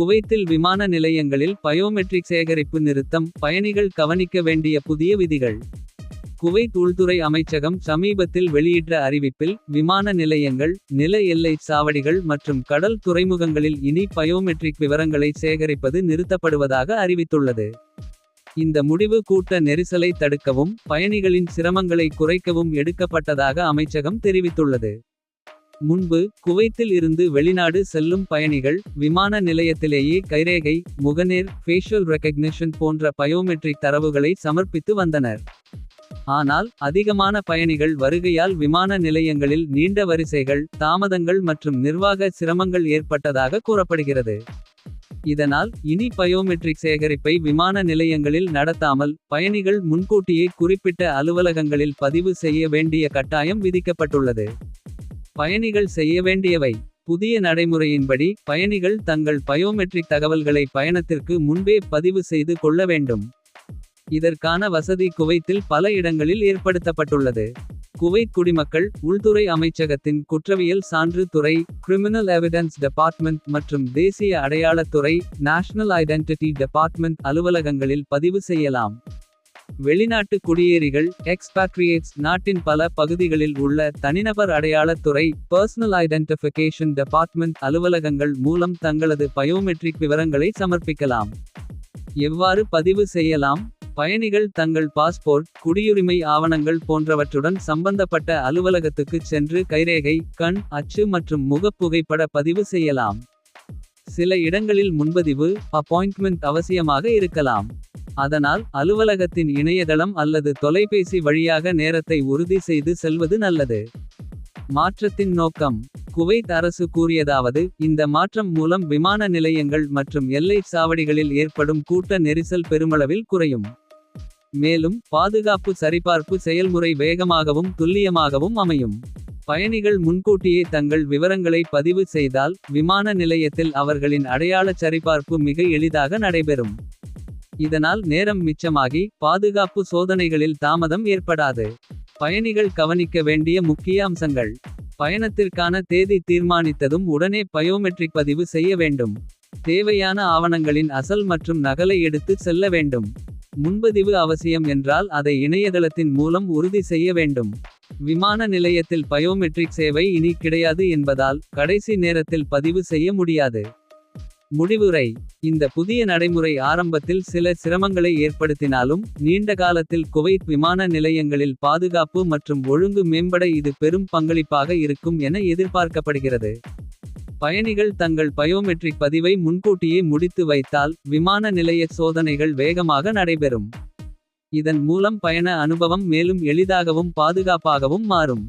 குவைத்தில் விமான நிலையங்களில் பயோமெட்ரிக் சேகரிப்பு நிறுத்தம் பயணிகள் கவனிக்க வேண்டிய புதிய விதிகள். குவைத் உள்துறை அமைச்சகம் சமீபத்தில் வெளியிட்ட அறிவிப்பில். விமான நிலையங்கள் நில எல்லை சாவடிகள் மற்றும் கடல் துறைமுகங்களில் இனி பயோமெட்ரிக் விவரங்களை சேகரிப்பது நிறுத்தப்படுவதாக அறிவித்துள்ளது. இந்த முடிவு கூட்ட நெரிசலை தடுக்கவும் பயணிகளின் சிரமங்களை குறைக்கவும் எடுக்கப்பட்டதாக அமைச்சகம் தெரிவித்துள்ளது. முன்பு குவைத்தில் இருந்து வெளிநாடு செல்லும் பயணிகள் விமான நிலையத்திலேயே கைரேகை முகநேர் ஃபேஷியல் ரெக்கக்னிஷன் போன்ற பயோமெட்ரிக் தரவுகளை சமர்ப்பித்து வந்தனர். ஆனால் அதிகமான பயணிகள் வருகையால் விமான நிலையங்களில் நீண்ட வரிசைகள் தாமதங்கள் மற்றும் நிர்வாக சிரமங்கள் ஏற்பட்டதாக கூறப்படுகிறது. இதனால் இனி பயோமெட்ரிக் சேகரிப்பை விமான நிலையங்களில் நடத்தாமல் பயணிகள் முன்கூட்டியே குறிப்பிட்ட அலுவலகங்களில் பதிவு செய்ய வேண்டிய கட்டாயம் விதிக்கப்பட்டுள்ளது. பயணிகள் செய்ய வேண்டியவை. புதிய நடைமுறையின்படி பயணிகள் தங்கள் பயோமெட்ரிக் தகவல்களை பயணத்திற்கு முன்பே பதிவு செய்து கொள்ள வேண்டும். இதற்கான வசதி குவைத்தில் பல இடங்களில் ஏற்படுத்தப்பட்டுள்ளது. குவைத் குடிமக்கள் உள்துறை அமைச்சகத்தின் குற்றவியல் சான்று துறை. கிரிமினல் எவிடன்ஸ் டெபார்ட்மெண்ட் மற்றும் தேசிய அடையாளத் துறை. நேஷனல் ஐடென்டிட்டி டெபார்ட்மெண்ட் அலுவலகங்களில் பதிவு செய்யலாம். வெளிநாட்டு குடியேறிகள் எக்ஸ்பாட்ரியேட்ஸ் நாட்டின் பல பகுதிகளில் உள்ள தனிநபர் அடையாளத் துறை. பர்சனல் ஐடென்டிஃபிகேஷன் டெபார்ட்மெண்ட் அலுவலகங்கள் மூலம் தங்களது பயோமெட்ரிக் விவரங்களை சமர்ப்பிக்கலாம். எவ்வாறு பதிவு செய்யலாம். பயணிகள் தங்கள் பாஸ்போர்ட் குடியுரிமை ஆவணங்கள் போன்றவற்றுடன் சம்பந்தப்பட்ட அலுவலகத்துக்குச் சென்று கைரேகை கண் அச்சு மற்றும் முகப்புகைப்பட பதிவு செய்யலாம். சில இடங்களில் முன்பதிவு அப்பாயிண்ட்மெண்ட் அவசியமாக இருக்கலாம். அதனால் அலுவலகத்தின் இணையதளம் அல்லது தொலைபேசி வழியாக நேரத்தை உறுதி செய்து செல்வது நல்லது. மாற்றத்தின் நோக்கம் குவைத் அரசு கூறியதாவது இந்த மாற்றம் மூலம் விமான நிலையங்கள் மற்றும் எல்லைச் சாவடிகளில் ஏற்படும் கூட்ட நெரிசல் பெருமளவில் குறையும். மேலும் பாதுகாப்பு சரிபார்ப்பு செயல்முறை வேகமாகவும் துல்லியமாகவும் அமையும். பயணிகள் முன்கூட்டியே தங்கள் விவரங்களை பதிவு செய்தால் விமான நிலையத்தில் அவர்களின் அடையாளச் சரிபார்ப்பு மிக எளிதாக நடைபெறும். இதனால் நேரம் மிச்சமாகி பாதுகாப்பு சோதனைகளில் தாமதம் ஏற்படாது. பயணிகள் கவனிக்க வேண்டிய முக்கிய அம்சங்கள். பயணத்திற்கான தேதி தீர்மானித்ததும் உடனே பயோமெட்ரிக் பதிவு செய்ய வேண்டும். தேவையான ஆவணங்களின் அசல் மற்றும் நகலை எடுத்து செல்ல வேண்டும். முன்பதிவு அவசியம் என்றால் அதை இணையதளத்தின் மூலம் உறுதி செய்ய வேண்டும். விமான நிலையத்தில் பயோமெட்ரிக் சேவை இனி கிடையாது என்பதால் கடைசி நேரத்தில் பதிவு செய்ய முடியாது. முடிவுரை இந்த புதிய நடைமுறை ஆரம்பத்தில் சில சிரமங்களை ஏற்படுத்தினாலும். நீண்ட காலத்தில் குவைத் விமான நிலையங்களில் பாதுகாப்பு மற்றும் ஒழுங்கு மேம்பட இது பெரும் பங்களிப்பாக இருக்கும் என எதிர்பார்க்கப்படுகிறது. பயணிகள் தங்கள் பயோமெட்ரிக் பதிவை முன்கூட்டியே முடித்து வைத்தால். விமான நிலைய சோதனைகள் வேகமாக நடைபெறும். இதன் மூலம் பயண அனுபவம் மேலும் எளிதாகவும் பாதுகாப்பாகவும் மாறும்.